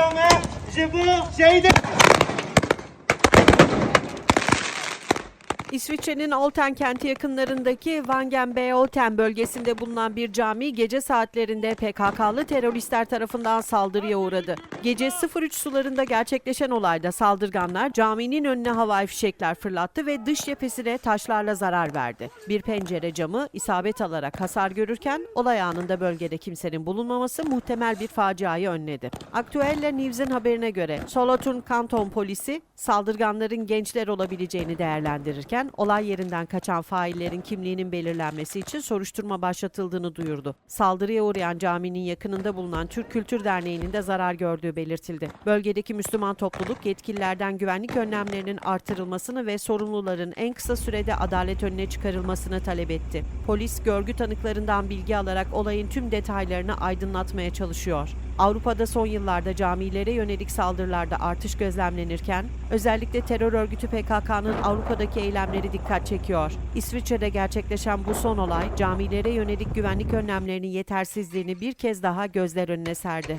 kıyamet, je vous şehit İsviçre'nin Olten kenti yakınlarındaki Wangen-Olten bölgesinde bulunan bir cami gece saatlerinde PKK'lı teröristler tarafından saldırıya uğradı. Gece 03 sularında gerçekleşen olayda saldırganlar caminin önüne havai fişekler fırlattı ve dış cephesine taşlarla zarar verdi. Bir pencere camı isabet alarak hasar görürken olay anında bölgede kimsenin bulunmaması muhtemel bir faciayı önledi. Aktuelle News'in haberine göre Solothurn Kanton polisi saldırganların gençler olabileceğini değerlendirirken olay yerinden kaçan faillerin kimliğinin belirlenmesi için soruşturma başlatıldığını duyurdu. Saldırıya uğrayan caminin yakınında bulunan Türk Kültür Derneği'nin de zarar gördüğü belirtildi. Bölgedeki Müslüman topluluk yetkililerden güvenlik önlemlerinin artırılmasını ve sorumluların en kısa sürede adalet önüne çıkarılmasını talep etti. Polis görgü tanıklarından bilgi alarak olayın tüm detaylarını aydınlatmaya çalışıyor. Avrupa'da son yıllarda camilere yönelik saldırılarda artış gözlemlenirken özellikle terör örgütü PKK'nın Avrupa'daki eylemleri dikkat çekiyor. İsviçre'de gerçekleşen bu son olay camilere yönelik güvenlik önlemlerinin yetersizliğini bir kez daha gözler önüne serdi.